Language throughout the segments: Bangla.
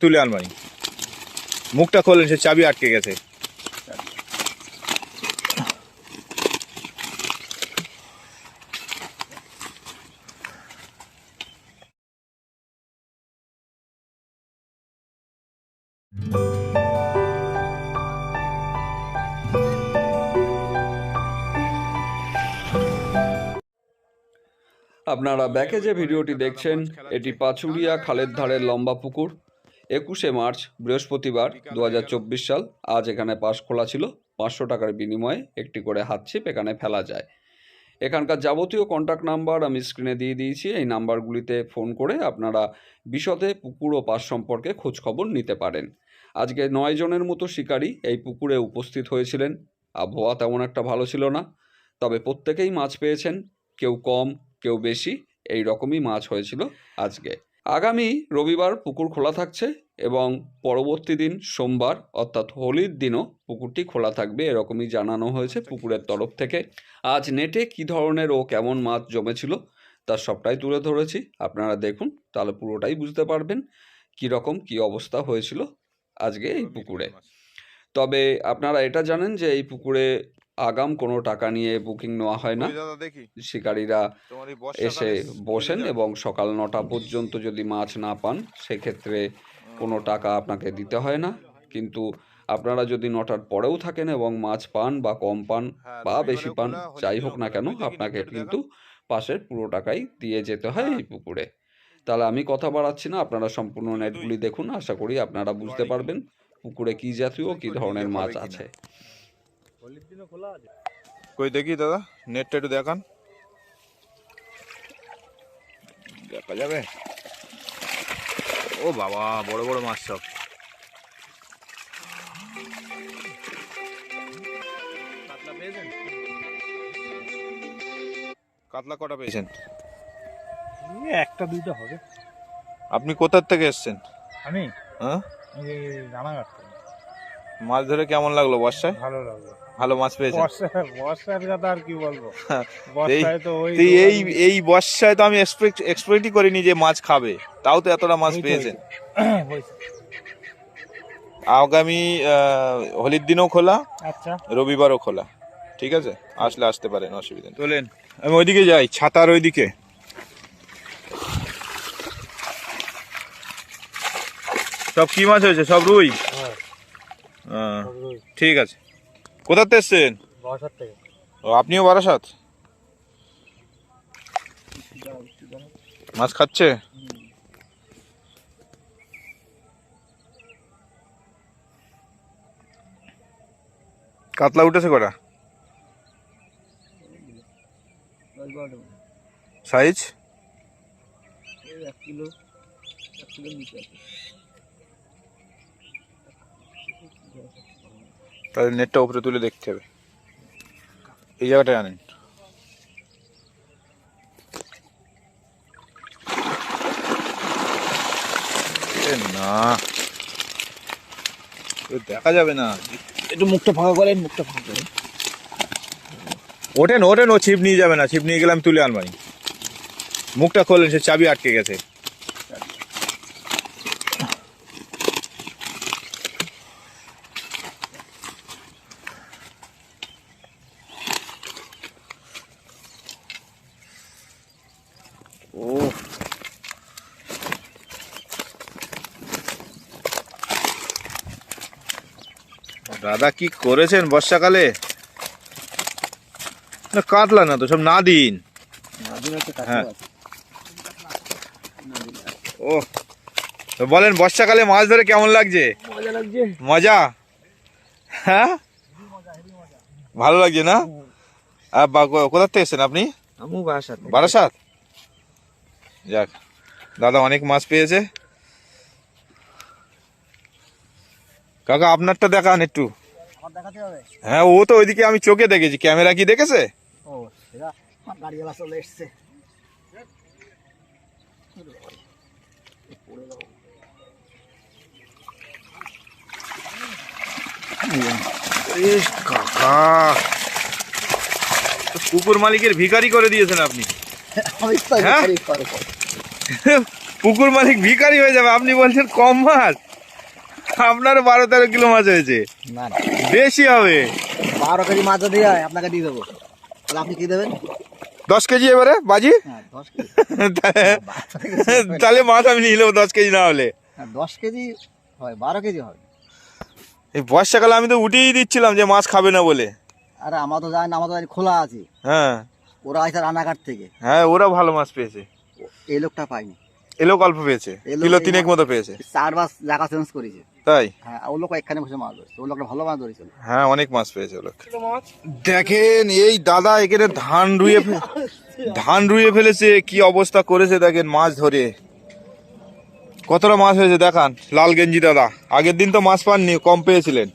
তুলে আলমারি মুখটা খোলেন, সে চাবি আটকে গেছে। আপনারা ব্যাকে যে ভিডিওটি দেখছেন, এটি পাচুরিয়া খালের ধারের লম্বা পুকুর। একুশে মার্চ, বৃহস্পতিবার দু হাজার চব্বিশ সাল। আজ এখানে পাশ খোলা ছিল। পাঁচশো টাকার বিনিময়ে একটি করে হাতছিপ এখানে ফেলা যায়। এখানকার যাবতীয় কন্ট্যাক্ট নাম্বার আমি স্ক্রিনে দিয়ে দিয়েছি। এই নাম্বারগুলিতে ফোন করে আপনারা বিশদে পুকুর ও পাশ সম্পর্কে খোঁজখবর নিতে পারেন। আজকে নয় জনের মতো শিকারী এই পুকুরে উপস্থিত হয়েছিলেন। আবহাওয়া তেমন একটা ভালো ছিল না। তবে প্রত্যেকেই মাছ পেয়েছেন। কেউ কম, কেউ বেশি, এই রকমই মাছ হয়েছিল আজকে। আগামী রবিবার পুকুর খোলা থাকছে এবং পরবর্তী দিন সোমবার, অর্থাৎ হোলির দিনও পুকুরটি খোলা থাকবে এরকমই জানানো হয়েছে পুকুরের তরফ থেকে। আজ নেটে কী ধরনের ও কেমন মাছ জমেছিল তার সবটাই তুলে ধরেছি। আপনারা দেখুন, তাহলে পুরোটাই বুঝতে পারবেন কী রকম, কী অবস্থা হয়েছিল আজকে এই পুকুরে। তবে আপনারা এটা জানেন যে এই পুকুরে আগাম কোনো টাকা নিয়ে বুকিং নেওয়া হয় না। শিকারীরা এসে বসেন এবং সকাল নটা পর্যন্ত যদি মাছ না পান সেক্ষেত্রে কোনো টাকা আপনাকে দিতে হয় না। কিন্তু আপনারা যদি নটার পরেও থাকেন এবং মাছ পান বা কম পান হ্যাঁ, বা বেশি পান যাই হোক না কেন আপনাকে কিন্তু পাশের পুরো টাকাই দিয়ে যেতে হয় এই পুকুরে। তাহলে আমি কথা বাড়াচ্ছি না আপনারা সম্পূর্ণ নেটগুলি দেখুন আশা করি আপনারা বুঝতে পারবেন পুকুরে কি জাতীয় কি ধরনের মাছ আছে। কই দেখি দাদা নেটটা একটু দেখান। দেখা যাবে। ও বাবা বড় বড় মাছ সব। কাতলা কটা পেয়েছেন? একটা দুইটা হবে। আপনি কোথার থেকে এসেছেন? আমি? হ্যাঁ? রানাঘাট মাছ ধরে কেমন লাগল বর্ষায়? ভালো লাগল। ভালো মাছ পেয়েছেন। বর্ষা বর্ষার কথা আর কি বলব? বর্ষায় তো ওই তো এই এই বর্ষায় তো আমি এক্সপেক্ট এক্সপেক্টই করিনি যে মাছ খাবে। তাও তো এতটা মাছ পেয়েছেন। আগামী হোলির দিনও খোলা আচ্ছা। রবিবারও খোলা। ঠিক আছে? আসলে আসতে পারেন অসুবিধা নেই। তোলেন। আমি ওইদিকে যাই ছাতার ওইদিকে। সব কি মাছ হয়েছে? সব রুই? হ্যাঁ, হ্যাঁ, সব রুই। ঠিক আছে। কোথাতে এসছেন? বর্ষার থেকে। ও আপনিও বারাসাত? মাছ খাচ্ছে? কাতলা উঠেছে কটা? সাইজ? কিলো তাহলে নেটটা উপরে তুলে দেখতে হবে। এই জায়গাটায় আনেন এ না। দেখা যাবে না। একটু মুখটা ফাঁকা করেন মুখটা ফাঁকা করেন। ওঠেন ওঠেন ও ছিপ নিয়ে যাবে না ছিপ নিয়ে গেলাম তুলে আলমারি মুখটা খোলেন সে চাবি আটকে গেছে। দাদা কি করেছেন বর্ষাকালে? না কাটলা না তো সব না দিন হ্যাঁ। ও তো বলেন বর্ষাকালে মাছ ধরে কেমন লাগছে? মজা হ্যাঁ? ভালো লাগছে না? আর বা- কো- কোথার থেকে এসেছেন আপনি? বারাসাত? যাক দাদা অনেক মাছ পেয়েছে। কাকা আপনারটা দেখান একটু। হ্যাঁ ও তো ওইদিকে আমি চোখে দেখেছি। ক্যামেরা কি দেখেছে? কাকা। তো কুকুর মালিকের ভিখারি করে দিয়েছেন আপনি। হ্যাঁ? পুকুর মালিক ভিখারি হয়ে যাবে আপনি বলছেন কম মাছ। আপনার বারো তেরো কিলো মাছ হয়েছে। না না। বেশি হবে। বারো কেজি মাছ যদি হয় আপনাকে দিয়ে দেবো। তাহলে আপনি কি দেবেন? দশ কেজি এবারে বাজি? হ্যাঁ তাহলে মাছ আমি নিয়ে নেব দশ কেজি না হলে। হ্যাঁ দশ কেজি হয় বারো কেজি হয়। এই বর্ষাকালে আমি তো উঠেই দিচ্ছিলাম যে মাছ খাবে না বলে। আরে আমার তো জানেন আমার তো খোলা আছে। হ্যাঁ। ওরা আছে রানাঘাট থেকে। হ্যাঁ ওরা ভালো মাছ পেয়েছে। এই লোকটা পাইনি এলো অল্প পেয়েছে। এলো কিলো তিনেক মতো পেয়েছে। চারবার জায়গা চেঞ্জ করেছে। তাই? হ্যাঁ ও লোক এখানে বসে মাছ ধরেছে। ও লোকটা ভালো মাছ ধরেছিল হ্যাঁ অনেক মাছ পেয়েছে ওরা দেখেন এই দাদা এখানে ধান রুয়ে ধান রুয়ে ফেলেছে কি অবস্থা করেছে দেখেন মাছ ধরে। কতটা মাছ হয়েছে দেখান লাল গেঞ্জি দাদা। আগের দিন তো মাছ পাননি কম পেয়েছিলেন।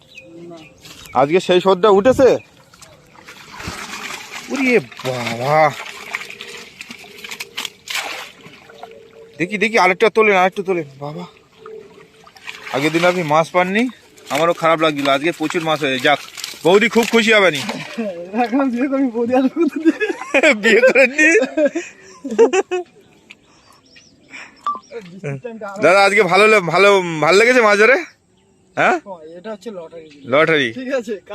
আজকে সেই সদ্যা উঠেছে? বাবা। দেখি দেখি আরেকটা তোলেন আরেকটা তোলেন। বাবা। আগের দিন আপনি মাছ পাননি আমারও খারাপ লাগছিল। আজকে প্রচুর মাছ হয়েছে। যাক বৌদি খুব খুশি হবে নি। বিয়ে করেননি দাদা আজকে ভালো ভালো ভালো লেগেছে মাছ ধরে? হ্যাঁ? লটারি।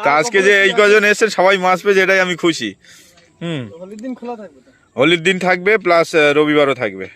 তা আজকে যে এই কজন এসেছেন সবাই মাছ পেয়েছে এটাই আমি খুশি। হুম। হোলির দিন খোলা থাকবে হোলির দিন থাকবে প্লাস রবিবারও থাকবে।